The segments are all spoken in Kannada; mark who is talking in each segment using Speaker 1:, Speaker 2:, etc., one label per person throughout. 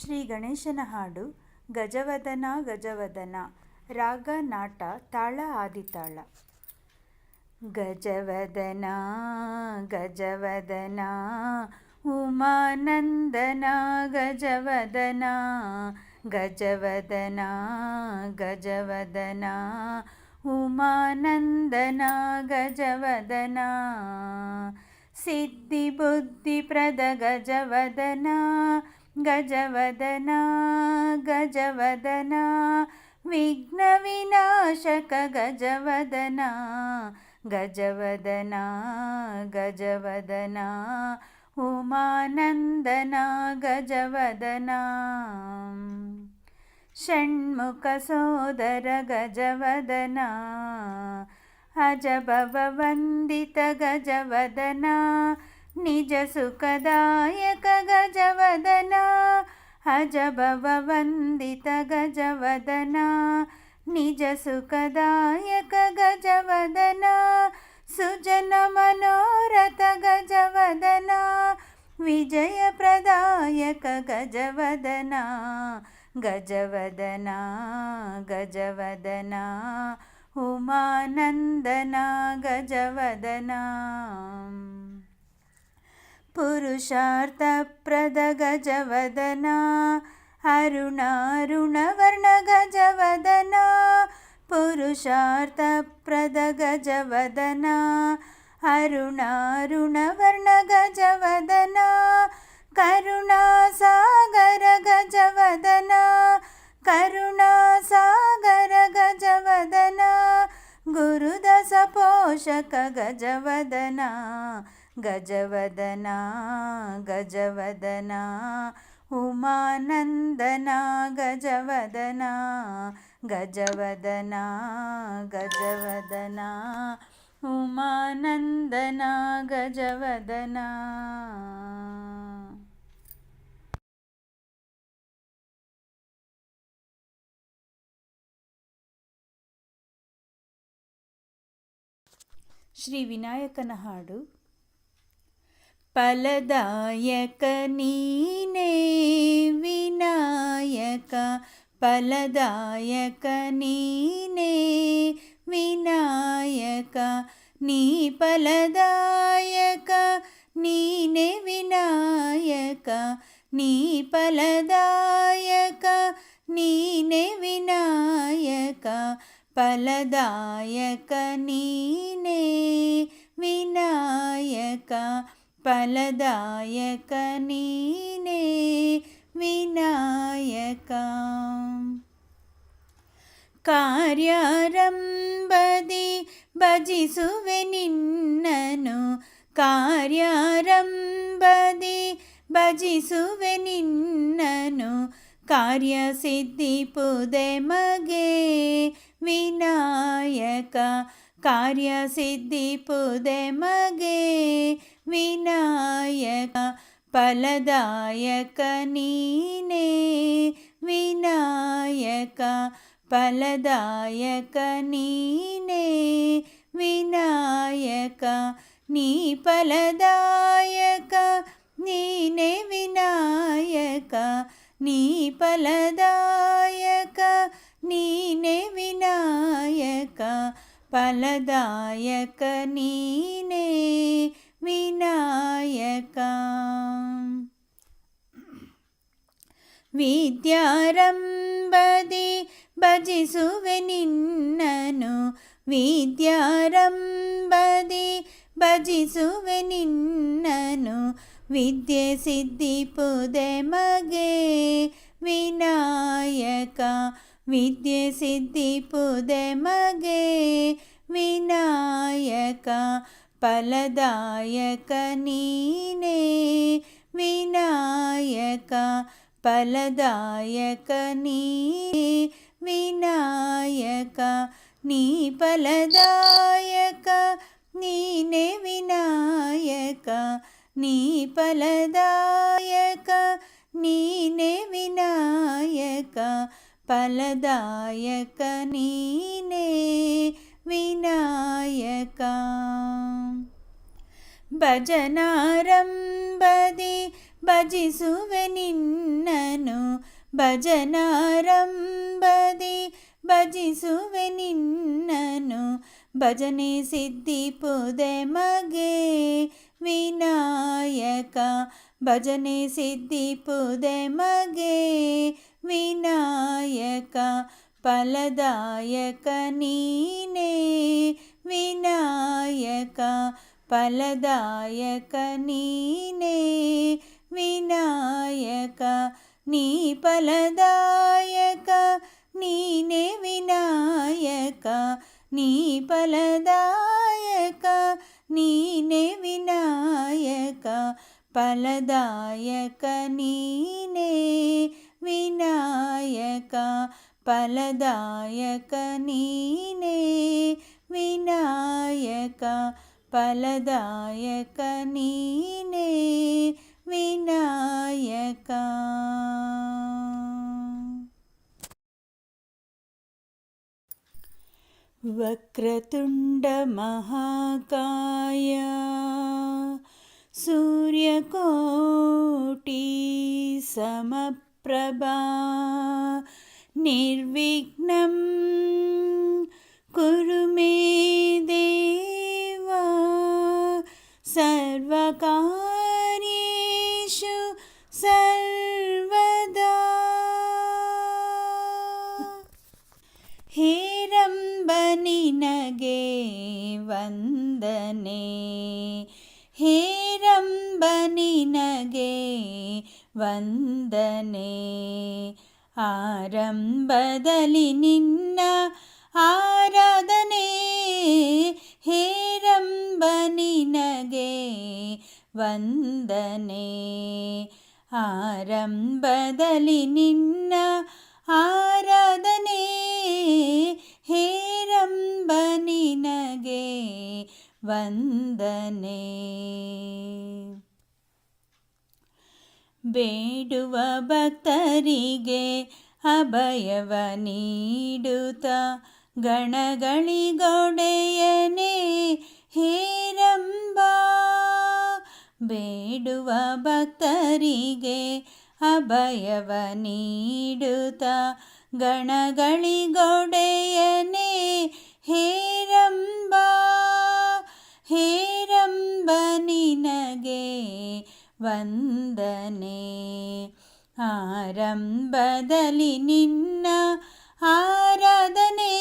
Speaker 1: ಶ್ರೀ ಗಣೇಶನ ಹಾಡು ಗಜವದನ ಗಜವದನ ರಾಗ ನಾಟ ತಾಳ ಆದಿತಾಳ ಗಜವದನ ಗಜವದನ ಉಮಾನಂದನ ಗಜವದನ ಗಜವದನ ಗಜವದನ ಉಮಾನಂದನ ಗಜವದನ ಸಿದ್ಧಿ ಬುದ್ಧಿಪ್ರದ ಗಜವದನ गजवदना गजवदना विघ्नविनाशक गजवदना गजवदना गजवदना उमानन्दना गजवदना। षण्मुखसोदर गजवदना अजभववन्दित गजवदना ನಿಜ ಸುಖದಾಯಕ ಗಜವದನ ಅಜಭವ ವಂದಿತ ಗಜವದನ ನಿಜ ಸುಖದಾಯಕ ಗಜವದನ ಸುಜನ ಮನೋರಥ ಗಜವದನ ವಿಜಯ ಪ್ರದಾಯಕ ಗಜವದನ ಗಜವದನ ಗಜವದನ ಉಮಾನಂದನ ಗಜವದನ पुरुषार्थप्रदगजवदना अरुणारुणवर्णगजवदना पुरुषार्थप्रदगजवदना अरुणारुणवर्णगजवदना करुणासागरगजवदना करुणासागरगजवदना गुरुदसपोषकगजवदना ಗಜವದನ ಗಜವದನ ಉಮಾನಂದನ ಗಜವದನ ಗಜವದನ ಗಜವದನ ಉಮಾನಂದನ ಗಜವದನ. ಶ್ರೀ ವಿನಾಯಕನ ಹಾಡು ಫಲದಾಯಕ ನೀನೇ ವಿನಾಯಕ ಫಲದಾಯಕ ನೀನೇ ವಿನಾಯಕ ನೀ ಫಲದಾಯಕ ನೀನೇ ವಿನಾಯಕ ನೀ ಫಲದಾಯಕ ನೀನೇ ವಿನಾಯಕ ಫಲದಾಯಕ ನೀನೇ ವಿನಾಯಕ ಫಲದಾಯಕ ನೀನೇ ವಿನಾಯಕ ಕಾರ್ಯಾರಂಭದಿ ಭಜಿಸುವೆ ನಿನ್ನನು ಕಾರ್ಯಾರಂಭದಿ ಭಜಿಸುವೆ ನಿನ್ನನು ಕಾರ್ಯಸಿದ್ಧಿ ಪುದೆ ಮಗೆ ವಿನಾಯಕ ಕಾರ್ಯಸಿದ್ಧಿ ಪುದೆ ಮಗೆ ವಿನಾಯಕ ಫಲದಾಯಕ ನೀನೇ ವಿನಾಯಕ ಫಲದಾಯಕ ನೀನೇ ವಿನಾಯಕ ನೀ ಫಲದಾಯಕ ನೀನೇ ವಿನಾಯಕ ನೀ ಫಲದಾಯಕ ನೀನೇ ವಿನಾಯಕ फलदायक फलदायकनिने विनायका विद्यारम्बदि भजसु विनिनु विद्यारम्बदि भजसु विनिनु विद्ये सिद्धिपुदमगे विनायका। ವಿದ್ಯೆ ಸಿದ್ಧಿ ಪುದೆ ಮಗೆ ವಿನಾಯಕ ಫಲದಾಯಕ ನೀನೇ ವಿನಾಯಕ ಫಲದಾಯಕ ನೀ ವಿನಾಯಕ ನೀ ಫಲದಾಯಕ ನೀನೇ ವಿನಾಯಕ ನೀ ಫಲದಾಯಕ ನೀನೇ ವಿನಾಯಕ ಫಲದಾಯಕ ನೀನೇ ವಿನಾಯಕ ಭಜನಾರಂಭದಿ ಭಜಿಸುವೆ ನಿನ್ನನು ಭಜನಾರಂಭದಿ ಭಜಿಸುವೆ ನಿನ್ನನು ಭಜನೆ ಸಿದ್ಧಿಪುದೆ ಮಗೆ ವಿನಾಯಕ ಭಜನೆ ಸಿದ್ಧಿಪುದೆ ಮಗೆ వినాయక ఫలదాయక నీనే. వినాయక ఫలదాయక నీనే. వినాయక నీ ఫలదాయక నీనే వినాయక. నీ ఫలదాయక నీనే వినాయక. ఫలదాయక నీనే. विनायक फलदायक नीने। विनायक फलदायक नीने। विनायक। वक्रतुण्डमहाकाय सूर्यकोटि समप பிரபா நிர்விக்னம் குருமே தேவா சர்வகாரியேஷு சர்வதா. ಹೇರಂಬನಿನಗೆ ವಂದನೆ ಹೇ ವಂದನೆ. ಆರಂಭದಲ್ಲಿ ನಿನ್ನ ಆರಾಧನೆ ಹೇರಂಬನಿನಗೆ ವಂದನೆ. ಆರಂಭದಲ್ಲಿ ನಿನ್ನ ಆರಾಧನೆ ಹೇರಂಬ ನಿನಗೆ ವಂದನೆ. ಬೇಡುವ ಭಕ್ತರಿಗೆ ಅಭಯವ ನೀಡುತ್ತ ಗಣಗಳಿಗೊಡೆಯನೇ ಹೇರಂಬ. ಬೇಡುವ ಭಕ್ತರಿಗೆ ಅಭಯವ ನೀಡುತ್ತ ಗಣಗಳಿಗೊಡೆಯನೇ ಹೇರಂಬ. ಹೇರಂಬ ನಿನಗೆ ವಂದನೆ. ಆರಂಭದಲ್ಲಿ ನಿನ್ನ ಆರಾಧನೆ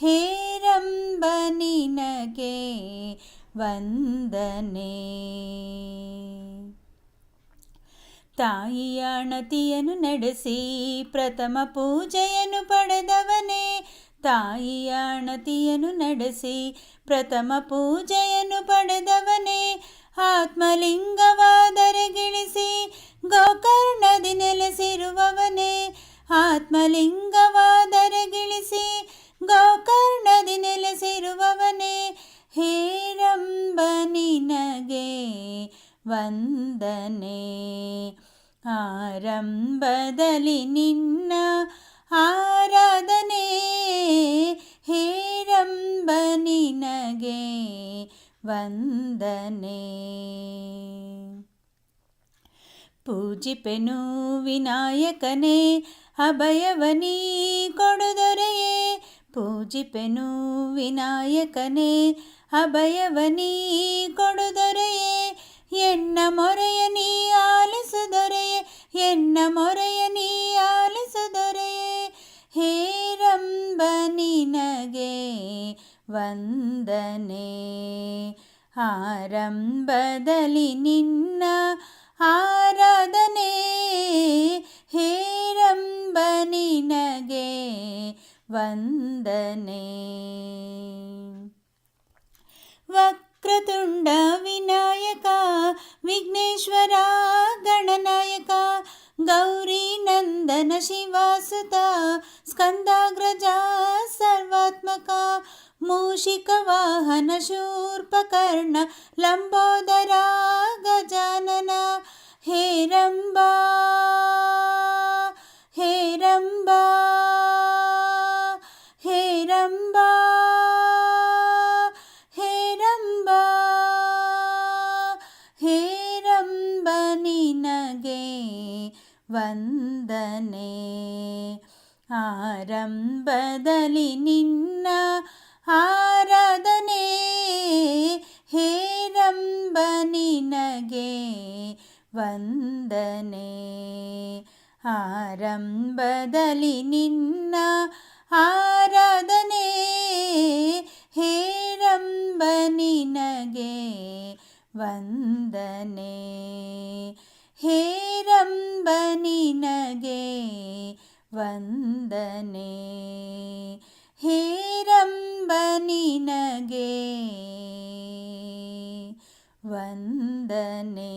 Speaker 1: ಹೇರಂಬ ನಿನಗೆ ವಂದನೆ. ತಾಯಿಯ ಅಣತಿಯನ್ನು ನಡೆಸಿ ಪ್ರಥಮ ಪೂಜೆಯನ್ನು ಪಡೆದವನೇ. ತಾಯಿಯ ಅಣತಿಯನ್ನು ನಡೆಸಿ ಪ್ರಥಮ ಪೂಜೆಯನ್ನು ಪಡೆದವನೇ. ಆತ್ಮಲಿಂಗವಾದರೆಗಿಳಿಸಿ ಗೋಕರ್ಣದಿ ನೆಲೆಸಿರುವವನೇ. ಆತ್ಮಲಿಂಗವಾದರೆಗಿಳಿಸಿ ಗೋಕರ್ಣದಿ ನೆಲೆಸಿರುವವನೇ. ಹೇರಂಬ ನಿನಗೆ ವಂದನೆ. ಆರಂಭದಲ್ಲಿ ನಿನ್ನ ಆರಾಧನೆ ವಂದನೆ. ಪೂಜಿಪೆನು ವಿನಾಯಕನೇ, ಅಭಯವನೀ ಕೊಡುದೊರೆಯೇ. ಪೂಜಿಪೆನು ವಿನಾಯಕನೇ, ಅಭಯವನೀ ಕೊಡುದೊರೆಯೇ. ಎನ್ನ ಮೊರೆಯ ನೀ ಆಲಿಸುದೊರೆಯೇ ಎನ್ನ ಮೊರೆಯ ನೀ ಆಲಿಸುದೊರೆಯೇ. ಹೇರಂಬ ನಿನಗೆ, ವಂದನೆ. ಆರಂಭದಲ್ಲಿ ನಿನ್ನ ಆರಾಧನೆ ಹೇರಂಬ ನಿನಗೆ ವಂದನೆ. ವಕ್ರತುಂಡ ವಿನಾಯಕ, ವಿಘ್ನೇಶ್ವರ ಗಣನಾಯಕ, ಗೌರಿ ನಂದನ ಶಿವಾಸುತ, ಸ್ಕಂದಾಗ್ರಜ ಸರ್ವಾತ್ಮಕ ವಾಹನ ಶೂರ್ಪಕರ್ಣ ಲಂಬೋದರ ಗಜಾನನ ಹೇರಂಬ ಹೇರಂಬ ಹೇರಂಬ ಹೇರಂಬ ಹೇರಂಬ ವಂದನೆ. ಆರಂಭದಲ್ಲಿ ನಿನ್ನ ಆರಾಧನೆ ಹೇರಂಬ ನಿನಗೆ ವಂದನೆ. ಆರಂಭದಲ್ಲಿ ನಿನ್ನ ಆರಾಧನೆ ಹೇರಂಬ ನಿನಗೆ ವಂದನೆ. ಹೇರಂಬ ನಿನಗೆ ವಂದನೆ. ಹೇರಂಬ ನಿನಗೆ ವಂದನೆ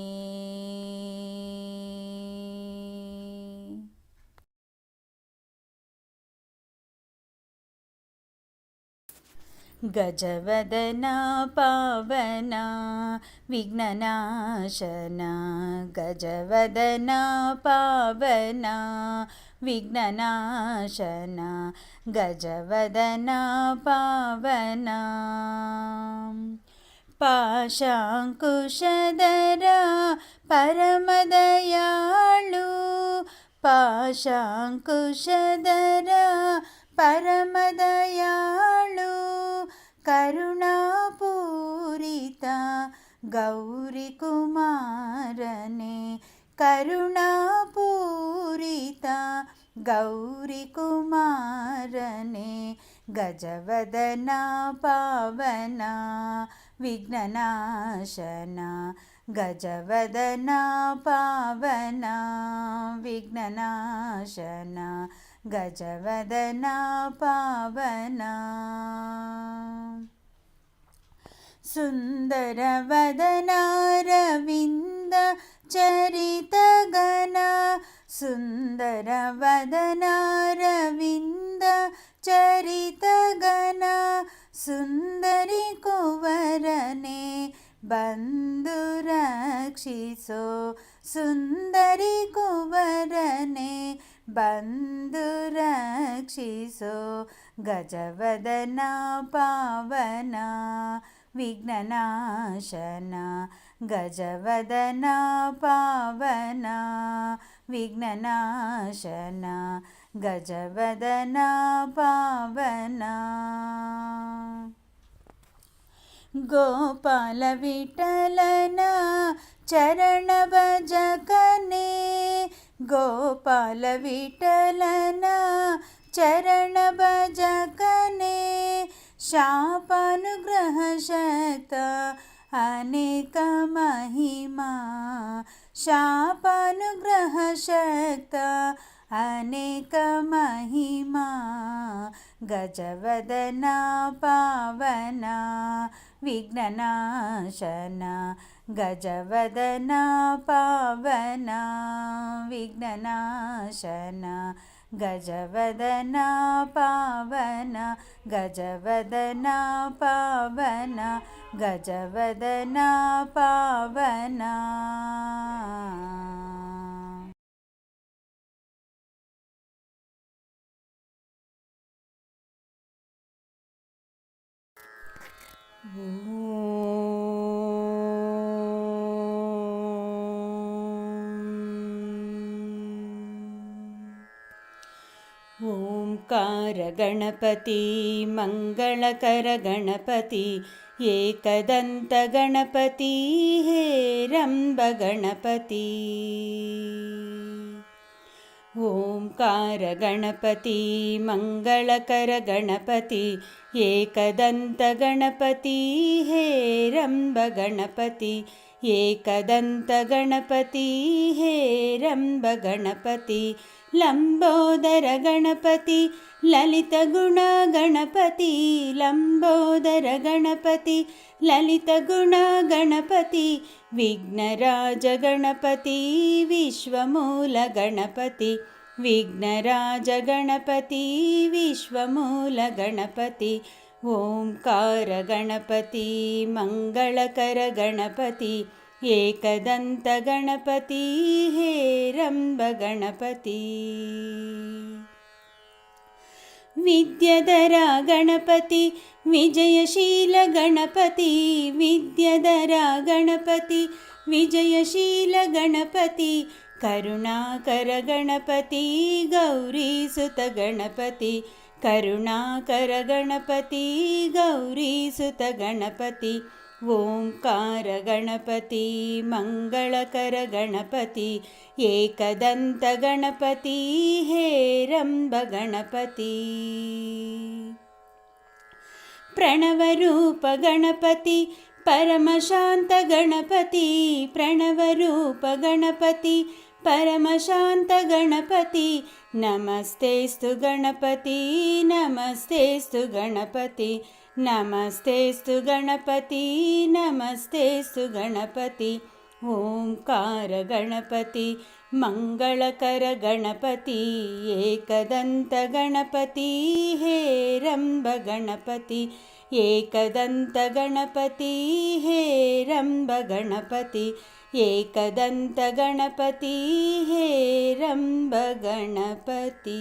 Speaker 1: गजवदना पावना विघ्ननाशना गजवदना पावना विघ्ननाशना गजवदना पावना पाशाङ्कुशदरा परमदयाळु पाशाङ्कुशदरा परमदयाळु కరుణాపూరిత గౌరీ కుమారనే కరుణాపూరిత గౌరీ కుమారనే గజవదన పావన విఘ్ననాశన గజవదన పావన విఘ్ననాశన गजवदना पावना सुन्दरवदना रविन्द चरितगना सुन्दरवदना रविन्द चरितगना सुन्दरि कुवरने बन्धु रक्षिसो सुन्दरि कुवरने ರಕ್ಷಿಸೋ ಗಜವದನ ಪಾವನ ವಿಘ್ನನಾಶನ ಗಜವದನ ಪಾವನ ವಿಘ್ನನಾಶನ ಗಜವದನ ಪಾವನ ಗೋಪಾಲ ವಿಠಲನ ಚರಣ ಭಜಕನೆ ಗೋಪಾಲ ವಿಠಲನ ಚರಣ ಭಜಕನೆ ಶಾಪಾನುಗ್ರಹ ಶಕ್ತ ಅನೇಕ ಮಹಿಮಾ ಶಾಪಾನುಗ್ರಹ ಶಕ್ತ ಅನೇಕ ಮಹಿಮಾ गजवदना पावना विघ्ननाशना। गजवदना पावना विघ्ननाशना। गजवदना पावना गजवदना पावना। गजवदना पावना। ಗಣಪತಿ ಮಂಗಳಕರ ಗಣಪತಿ ಏಕದಂತ ಗಣಪತಿ ಹೇರಂಬ ಗಣಪತಿ ಓಂಕಾರ ಗಣಪತಿ ಮಂಗಳಕರ ಗಣಪತಿ ಏಕದಂತ ಗಣಪತಿ ಹೇರಂಬ ಗಣಪತಿ ಏಕದಂತ ಗಣಪತಿ ಹೇರಂಬ ಗಣಪತಿ ಲಂಬೋದರ ಗಣಪತಿ ಲಲಿತ ಗುಣ ಗಣಪತಿ ಲಂಬೋದರ ಗಣಪತಿ ಲಲಿತ ಗುಣ ಗಣಪತಿ ವಿಘ್ನರಾಜ ಗಣಪತಿ ವಿಶ್ವಮೂಲ ಗಣಪತಿ विघ्नराजगणपति विश्वमूलगणपति ओङ्कारगणपति मङ्गलकरगणपति एकदन्तगणपति हेरम्बगणपति। विद्यधरा गणपति विजयशीलगणपति विद्यधरा गणपति विजयशीलगणपति ಕರುಣಾಕರ ಗಣಪತಿ ಗೌರೀಸುತ ಗಣಪತಿ. ಕರುಣಾಕರ ಗಣಪತಿ ಗೌರೀಸುತ ಗಣಪತಿ. ಓಂಕಾರ ಗಣಪತಿ, ಮಂಗಳಕರ ಗಣಪತಿ. ಏಕದಂತ ಗಣಪತಿ, ಹೇರಂಬ ಗಣಪತಿ. ಪ್ರಣವರೂಪ ಗಣಪತಿ, ಪರಮಶಾಂತ ಗಣಪತಿ. ಪ್ರಣವರೂಪ ಗಣಪತಿ परमशान्तगणपति। नमस्तेस्तु गणपति नमस्तेस्तु गणपति। नमस्तेस्तु गणपति नमस्तेस्तु गणपति। ओङ्कार गणपति ओङ्कारगणपति मङ्गलकरगणपति एकदन्तगणपति हे रम्भगणपति ಏಕದಂತ ಗಣಪತಿ ಹೇರಂಬ ಗಣಪತಿ. ಏಕದಂತ ಗಣಪತಿ ಹೇರಂಬ ಗಣಪತಿ.